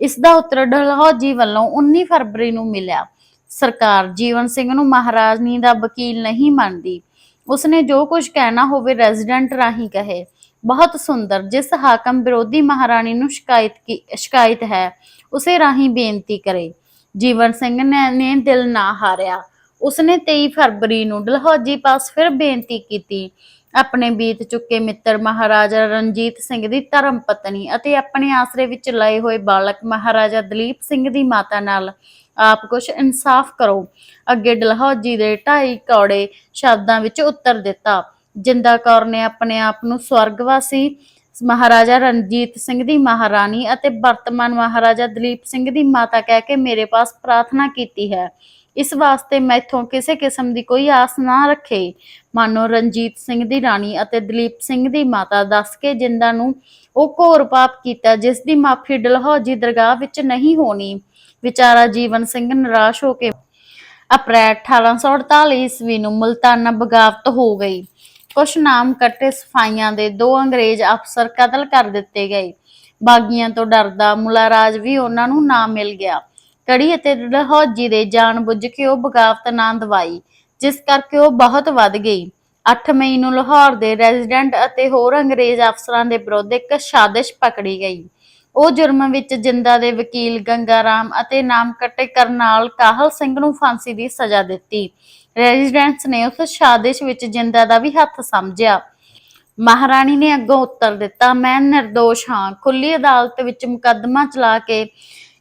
ਇਸ ਦਾ ਉੱਤਰ ਡਲਹੌਜੀ ਵੱਲੋਂ 19 ਫਰਵਰੀ ਨੂੰ ਮਿਲਿਆ। ਸਰਕਾਰ ਜੀਵਨ ਸਿੰਘ ਨੂੰ ਮਹਾਰਾਜਨੀ ਦਾ ਵਕੀਲ ਨਹੀਂ ਮੰਨਦੀ। ਉਸਨੇ ਜੋ ਕੁਝ ਕਹਿਣਾ ਹੋਵੇ ਰੈਜ਼ੀਡੈਂਟ ਰਾਹੀਂ ਕਹੇ। ਬਹੁਤ ਸੁੰਦਰ, ਜਿਸ ਹਾਕਮ ਵਿਰੋਧੀ ਮਹਾਰਾਣੀ ਨੂੰ ਸ਼ਿਕਾਇਤ ਕੀ, ਸ਼ਿਕਾਇਤ ਹੈ, ਉਸੇ ਰਾਹੀਂ ਬੇਨਤੀ ਕਰੇ। ਜੀਵਨ ਸਿੰਘ ਨੇ, ਨੇ ਦਿਲ ਨਾ ਹਾਰਿਆ। ਉਸਨੇ 23 ਫਰਵਰੀ ਨੂੰ ਡਲਹੌਜੀ ਪਾਸ ਫਿਰ ਬੇਨਤੀ ਕੀਤੀ ਆਪਣੇ ਬੀਤ ਚੁੱਕੇ ਮਿੱਤਰ ਮਹਾਰਾਜਾ ਰਣਜੀਤ ਸਿੰਘ ਦੀ ਧਰਮ ਪਤਨੀ ਅਤੇ ਆਪਣੇ ਆਸਰੇ ਵਿੱਚ ਲਏ ਹੋਏ ਬਾਲਕ ਮਹਾਰਾਜਾ ਦਲੀਪ ਸਿੰਘ ਦੀ ਮਾਤਾ ਨਾਲ ਆਪ ਕੁਝ ਇਨਸਾਫ ਕਰੋ। ਅੱਗੇ ਡਲਹੌਜੀ ਦੇ ਢਾਈ ਕੌੜੇ ਸ਼ਬਦਾਂ ਵਿੱਚ ਉੱਤਰ ਦਿੱਤਾ ਜਿੰਦਾ ਕੌਰ ਨੇ ਆਪਣੇ ਆਪ ਨੂੰ ਸਵਰਗਵਾਸੀ ਮਹਾਰਾਜਾ ਰਣਜੀਤ ਸਿੰਘ ਦੀ ਮਹਾਰਾਣੀ ਅਤੇ ਵਰਤਮਾਨ ਮਹਾਰਾਜਾ ਦਲੀਪ ਸਿੰਘ ਦੀ ਮਾਤਾ ਕਹਿ ਕੇ ਮੇਰੇ ਪਾਸ ਪ੍ਰਾਰਥਨਾ ਕੀਤੀ ਹੈ। ਇਸ ਵਾਸਤੇ ਮੈਥੋਂ ਕਿਸੇ ਕਿਸਮ ਦੀ ਕੋਈ ਆਸ ਨਾ ਰੱਖੇ। ਮਾਨੋ ਰਣਜੀਤ ਸਿੰਘ ਦੀ ਰਾਣੀ ਅਤੇ ਦਲੀਪ ਸਿੰਘ ਦੀ ਮਾਤਾ ਦੱਸ ਕੇ ਜਿੰਦਾ ਨੂੰ ਉਹ ਘੋਰ ਪਾਪ ਕੀਤਾ ਜਿਸ ਦੀ ਮਾਫੀ ਡਲਹੌਜੀ ਦਰਗਾਹ ਵਿੱਚ ਨਹੀਂ ਹੋਣੀ। ਵਿਚਾਰਾ ਜੀਵਨ ਸਿੰਘ ਨਿਰਾਸ਼ ਹੋ ਕੇ ਅਪ੍ਰੈਲ 1848 ਈਸਵੀ ਨੂੰ ਮੁਲਤਾਨਾ ਬਗਾਵਤ ਹੋ ਗਈ। ਕੁਛ ਨਾਮ ਕੱਟੇ ਸਫਾਈਆਂ ਦੇ, ਦੋ ਅੰਗਰੇਜ਼ ਅਫਸਰ ਕਤਲ ਕਰ ਦਿੱਤੇ ਗਏ। ਬਾਗੀਆਂ ਤੋਂ ਡਰਦਾ ਮੁਲਾਰਾਜ ਵੀ ਉਹਨਾਂ ਨੂੰ ਨਾ ਮਿਲ ਗਿਆ। ਕੜੀ ਅਤੇ ਡਲਹੌਜੀ ਦੇ ਜਾਣ ਕੇ ਉਹ ਬਗਾਵਤ ਨਾ ਦਵਾਈ, ਜਿਸ ਕਰਕੇ ਉਹ ਬਹੁਤ ਵੱਧ ਗਈ। 8 ਮਈ ਨੂੰ ਲਾਹੌਰ ਦੇ ਰੈਜ਼ੀਡੈਂਟ ਅਤੇ ਹੋਰ ਅੰਗਰੇਜ਼ ਅਫਸਰਾਂ ਦੇ ਵਿਰੁੱਧ ਇੱਕ ਸਾਜ਼ਿਸ਼ ਪਕੜੀ ਗਈ। ਉਹ ਜੁਰਮ ਵਿੱਚ ਜਿੰਦਾ ਦੇ ਵਕੀਲ ਗੰਗਾ ਰਾਮ ਅਤੇ ਨਾਮ ਕੱਟੇ ਕਰਨਾਲ ਕਾਹਲ ਸਿੰਘ ਨੂੰ ਫਾਂਸੀ ਦੀ ਸਜ਼ਾ ਦਿੱਤੀ। ਰੈਜੀਡੈਂਸ ਨੇ ਉਸ ਸਾਜ਼ਿਸ਼ ਵਿੱਚ ਜਿੰਦਾ ਦਾ ਵੀ ਹੱਥ ਸਮਝਿਆ। ਮਹਾਰਾਣੀ ਨੇ ਅੱਗੋਂ ਉੱਤਰ ਦਿੱਤਾ, ਮੈਂ ਨਿਰਦੋਸ਼ ਹਾਂ। ਖੁੱਲੀ ਅਦਾਲਤ ਵਿੱਚ ਮੁਕੱਦਮਾ ਚਲਾ ਕੇ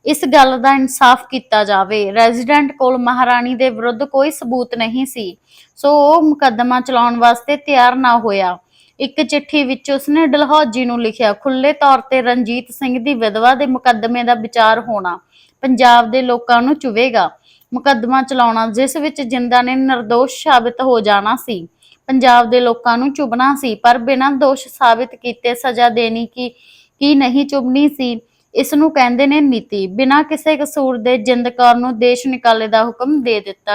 ਇਸ ਗੱਲ ਦਾ ਇਨਸਾਫ ਕੀਤਾ ਜਾਵੇ। ਰੈਜ਼ੀਡੈਂਟ ਕੋਲ ਮਹਾਰਾਣੀ ਦੇ ਵਿਰੁੱਧ ਕੋਈ ਸਬੂਤ ਨਹੀਂ ਸੀ। ਸੋ ਉਹ ਮੁਕੱਦਮਾ ਚਲਾਉਣ ਵਾਸਤੇ ਤਿਆਰ ਨਾ ਹੋਇਆ। ਇੱਕ ਚਿੱਠੀ ਵਿੱਚ ਉਸਨੇ ਡਲਹੌਜੀ ਨੂੰ ਲਿਖਿਆ ਖੁੱਲੇ ਤੌਰ ਤੇ ਰਣਜੀਤ ਸਿੰਘ ਦੀ ਵਿਧਵਾ ਦੇ ਮੁਕੱਦਮੇ ਦਾ ਵਿਚਾਰ ਹੋਣਾ ਪੰਜਾਬ ਦੇ ਲੋਕਾਂ ਨੂੰ ਚੁਵੇਗਾ। ਮੁਕੱਦਮਾ ਚਲਾਉਣਾ, ਜਿਸ ਵਿੱਚ ਜਿੰਦਾ ਨੇ ਨਿਰਦੋਸ਼ ਸਾਬਿਤ ਹੋ ਜਾਣਾ ਸੀ। ਪੰਜਾਬ ਦੇ ਲੋਕਾਂ ਨੂੰ ਚੁਬਣਾ ਸੀ, ਪਰ ਬਿਨਾਂ ਦੋਸ਼ ਸਾਬਿਤ ਕੀਤੇ ਸਜ਼ਾ ਦੇਣੀ ਕੀ ਕੀ ਨਹੀਂ ਚੁਬਣੀ ਸੀ। ਇਸ ਨੂੰ ਕਹਿੰਦੇ ਨੇ ਨੀਤੀ। ਬਿਨਾਂ ਕਿਸੇ ਕਸੂਰ ਦੇ ਜਿੰਦ ਕੌਰ ਨੂੰ ਦੇਸ਼ ਨਿਕਾਲੇ ਦਾ ਹੁਕਮ ਦੇ ਦਿੱਤਾ